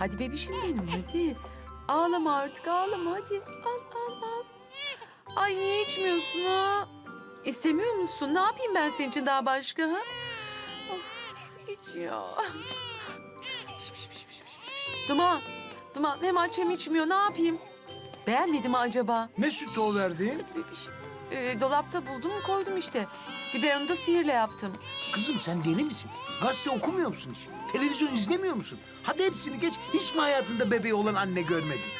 Hadi bebişim benim hadi. Ağlama artık ağlama hadi. Al al al. Ay niye içmiyorsun ha? İstemiyor musun? Ne yapayım ben senin için daha başka ha? Of iç ya. Piş, piş, piş. Duman, Duman hem aç hem içmiyor. Ne yapayım? Beğenmedi mi acaba? Ne sütü o verdiğin? Hadi bebişim. Ee, dolapta buldum koydum işte. Biberonu da sihirle yaptım. Kızım sen deli misin? Gazete okumuyor musun hiç? Televizyon izlemiyor musun? Hadi hepsini geç. Hiç mi hayatında bebeği olan anne görmedin?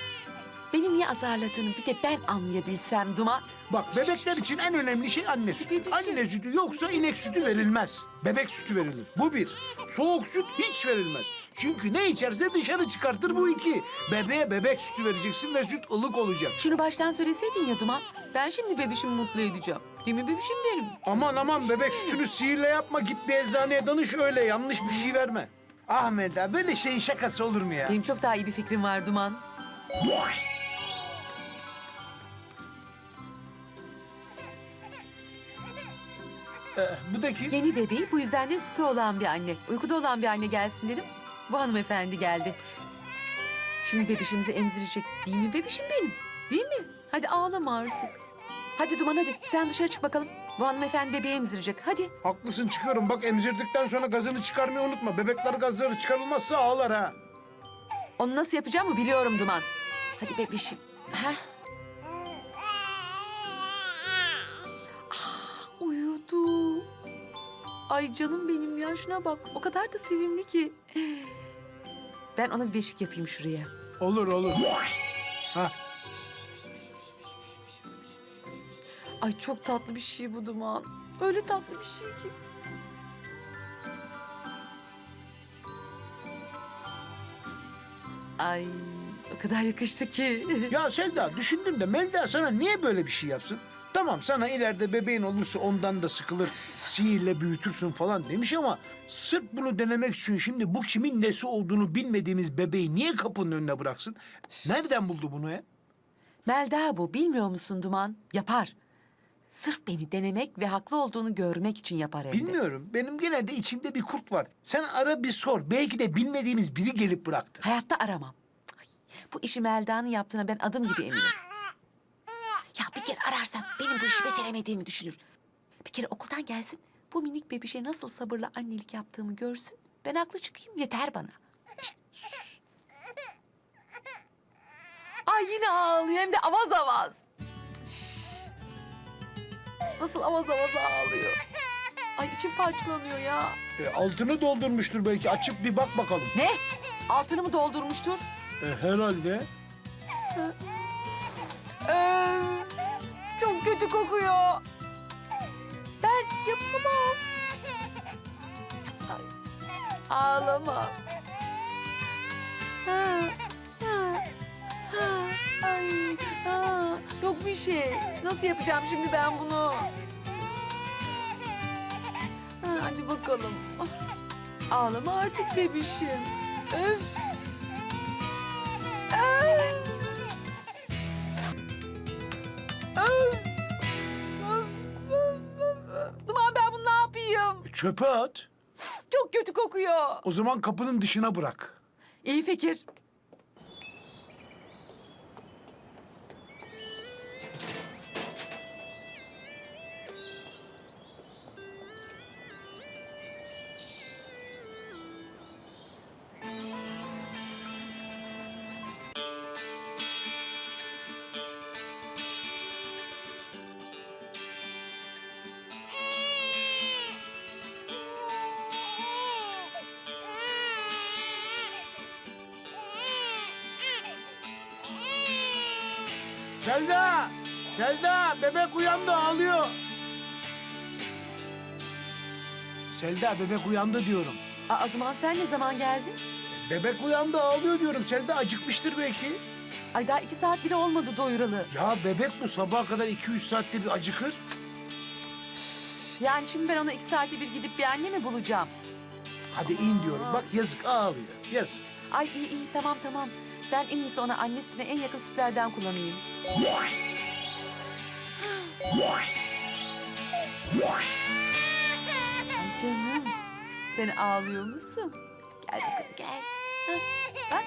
Beni niye azarladığını bir de ben anlayabilsem Duman. Bak bebekler için en önemli şey anne sütü. Anne sütü yoksa inek sütü verilmez. Bebek sütü verilir. Bu bir. Soğuk süt hiç verilmez. Çünkü ne içerse dışarı çıkartır bu iki. Bebeğe bebek sütü vereceksin ve süt ılık olacak. Şunu baştan söyleseydin ya Duman. Ben şimdi bebişimi mutlu edeceğim. Değil mi bebişim benim? Aman aman bebek sütünü sihirle yapma. Git bir eczaneye danış öyle. Yanlış bir şey verme. Ah Melda böyle şeyin şakası olur mu ya? Benim çok daha iyi bir fikrim var Duman. Ee, bu da kim? Yeni bebeği bu yüzden de sütü olan bir anne. Uykuda olan bir anne gelsin dedim. Bu hanımefendi geldi. Şimdi bebişimizi emzirecek değil mi bebişim benim? Değil mi? Hadi ağlama artık. Hadi Duman hadi sen dışarı çık bakalım. Bu hanımefendi bebeği emzirecek hadi. Haklısın çıkıyorum. Bak emzirdikten sonra gazını çıkarmayı unutma. Bebekler gazları çıkarılmazsa ağlar ha. Onu nasıl yapacağımı biliyorum Duman. Hadi bebişim. Heh. Ah, uyudu. Ay canım benim ya şuna bak. O kadar da sevimli ki. Ben ona bir beşik yapayım şuraya. Olur olur. Ha, Ay çok tatlı bir şey bu Duman. Öyle tatlı bir şey ki. Ay o kadar yakıştı ki. ya Selda düşündüm de Melda sana niye böyle bir şey yapsın? Tamam sana ileride bebeğin olursa ondan da sıkılır, sihirle büyütürsün falan demiş ama... ...sırf bunu denemek için şimdi bu kimin nesi olduğunu bilmediğimiz bebeği niye kapının önüne bıraksın? Nereden buldu bunu ya? Melda bu bilmiyor musun Duman? Yapar. Sırf beni denemek ve haklı olduğunu görmek için yapar evde. Bilmiyorum. Benim gene de içimde bir kurt var. Sen ara bir sor. Belki de bilmediğimiz biri gelip bıraktı. Hayatta aramam. Ay, bu işi Melda'nın yaptığına ben adım gibi eminim. Ya bir kere ararsam benim bu işi beceremediğimi düşünür. Bir kere okuldan gelsin bu minik bebişe nasıl sabırla annelik yaptığımı görsün. Ben haklı çıkayım yeter bana. İşte. Ay yine ağlıyor hem de avaz avaz. Nasıl avaz avaz ağlıyor. Ay içim parçalanıyor ya. E, altını doldurmuştur belki. Açıp bir bak bakalım. Ne? Altını mı doldurmuştur? E, herhalde. Ee, çok kötü kokuyor. Ben yapamam. Ay, ağlama. Ha, bir şey. Nasıl yapacağım şimdi ben bunu? Ha, hadi bakalım. Ah, Ağlama artık bebişim. Öf. Öf. Öf! Öf, öf, öf, öf. Duman ben bunu ne yapayım? E, çöpe at. Çok kötü kokuyor. O zaman kapının dışına bırak. İyi fikir. Selda! Selda! Bebek uyandı ağlıyor. Selda bebek uyandı diyorum. Aa, Duman sen ne zaman geldin? Bebek uyandı ağlıyor diyorum. Selda acıkmıştır belki. Ay daha iki saat bile olmadı doyuralı. Ya bebek bu sabaha kadar 2-3 saatte bir acıkır. Yani şimdi ben ona iki saatte bir gidip bir anne mi bulacağım? Hadi in diyorum. Bak yazık ağlıyor. Yazık. Ay iyi iyi tamam tamam. Ben en iyisi ona anne sütüne en yakın sütlerden kullanayım. Ay canım. Sen ağlıyor musun? Gel bakalım gel. Bak,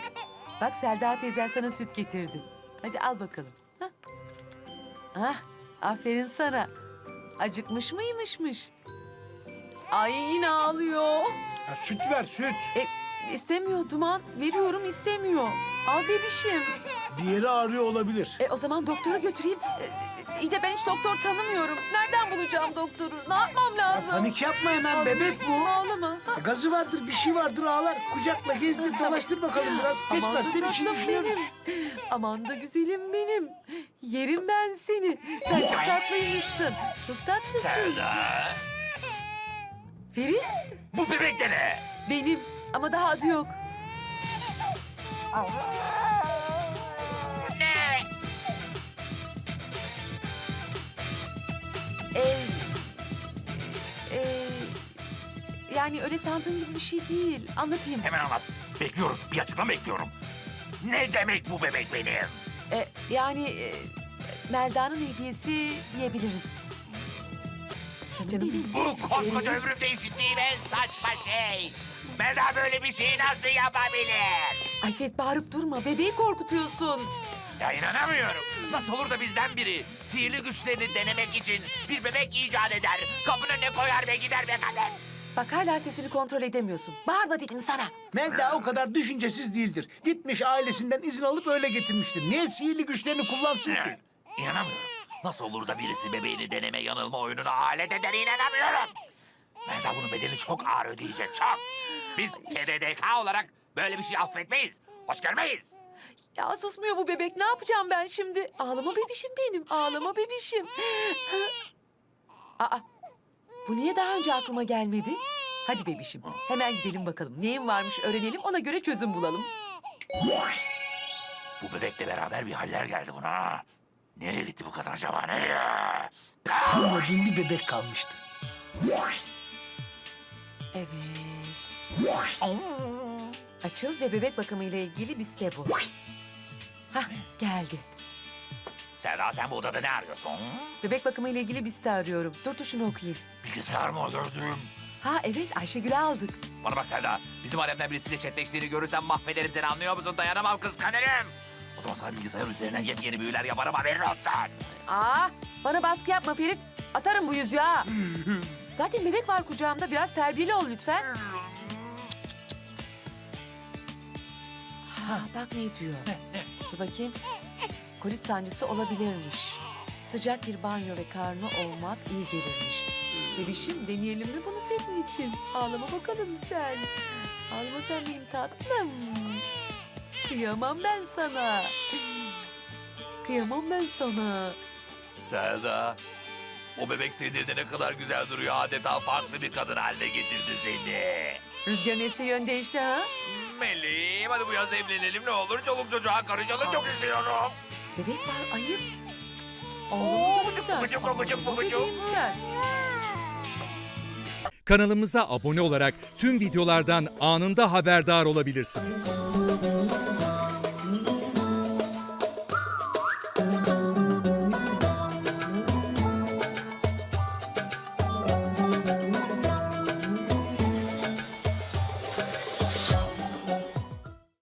bak Selda teyzen sana süt getirdi. Hadi al bakalım. Hah. Ah, aferin sana. Acıkmış mıymışmış? Ay yine ağlıyor. Ya süt ver süt. E, istemiyor Duman. Veriyorum istemiyor. Al bebişim. Bir yeri ağrıyor olabilir. E, o zaman doktora götüreyim. E, e, iyi de ben hiç doktor tanımıyorum. Nereden bulacağım doktoru? Ne yapmam lazım? Panik yapma hemen Al bebek bebişim, bu. Ağlama. Ha, Gazı vardır bir şey vardır ağlar. Kucakla gezdir dolaştır bakalım biraz. Aman da Geçmezse bir şey tatlım benim. Aman da güzelim benim. Yerim ben seni. Sen çok tatlıymışsın. Çok tatlısın. Selda. Ferit Bu bebek de ne? benim ama daha adı yok. Ee, e, yani öyle sandığın gibi bir şey değil. Anlatayım. Hemen anlat. Bekliyorum. Bir açıklama bekliyorum. Ne demek bu bebek benim? E, yani e, Melda'nın hediyesi diyebiliriz. Canım benim. Bu koskoca ömrümde işittiğim en saçma şey. Melda böyle bir şeyi nasıl yapabilir? Ay Fet bağırıp durma. Bebeği korkutuyorsun. Ya inanamıyorum. Nasıl olur da bizden biri sihirli güçlerini denemek için bir bebek icat eder, kapının ne koyar ve gider be kadın. Bak hala sesini kontrol edemiyorsun. Bağırma dedim sana. Melda o kadar düşüncesiz değildir. Gitmiş ailesinden izin alıp öyle getirmiştir. Niye sihirli güçlerini kullansın ki? İnanamıyorum. Nasıl olur da birisi bebeğini deneme yanılma oyununa alet eder inanamıyorum. Melda bunun bedelini çok ağır ödeyecek çok. Biz SDDK olarak böyle bir şey affetmeyiz. Hoş görmeyiz. Ya susmuyor bu bebek. Ne yapacağım ben şimdi? Ağlama bebişim benim. Ağlama bebişim. Aa, bu niye daha önce aklıma gelmedi? Hadi bebişim. Hemen gidelim bakalım. Neyin varmış öğrenelim. Ona göre çözüm bulalım. Bu bebekle beraber bir haller geldi buna. Nereye gitti bu kadın acaba ne ya? Tanımadığın bir bebek kalmıştı. Evet. Açıl ve bebek bakımı ile ilgili bir site bu. Hah geldi. Selda sen bu odada ne arıyorsun? Bebek bakımı ile ilgili bir site arıyorum. Dur dur şunu okuyayım. Bilgisayar mı gördüm? Ha evet Ayşegül'ü aldık. Bana bak Selda, bizim alemden birisiyle chatleştiğini görürsem mahvederim seni anlıyor musun? Dayanamam kıskanırım. O zaman sana bilgisayar üzerinden yepyeni büyüler yaparım haberin olsun. Aa, bana baskı yapma Ferit. Atarım bu yüzüğü ha. Zaten bebek var kucağımda. Biraz terbiyeli ol lütfen. Ha, bak ne diyor. Dur bakayım. Kolit sancısı olabilirmiş. Sıcak bir banyo ve karnı olmak iyi gelirmiş. Bebişim deneyelim mi bunu senin için? Ağlama bakalım sen. Ağlama sen benim tatlım. Kıyamam ben sana. Kıyamam ben sana. Selda, o bebek sinirde ne kadar güzel duruyor. Adeta farklı bir kadın haline getirdi seni. Rüzgarın estiği yön değişti ha? Melih, hadi bu yaz evlenelim ne olur. Çoluk çocuğa karışalım çok istiyorum. Bebek var ayıp. Sen. sen. Kanalımıza abone olarak tüm videolardan anında haberdar olabilirsiniz.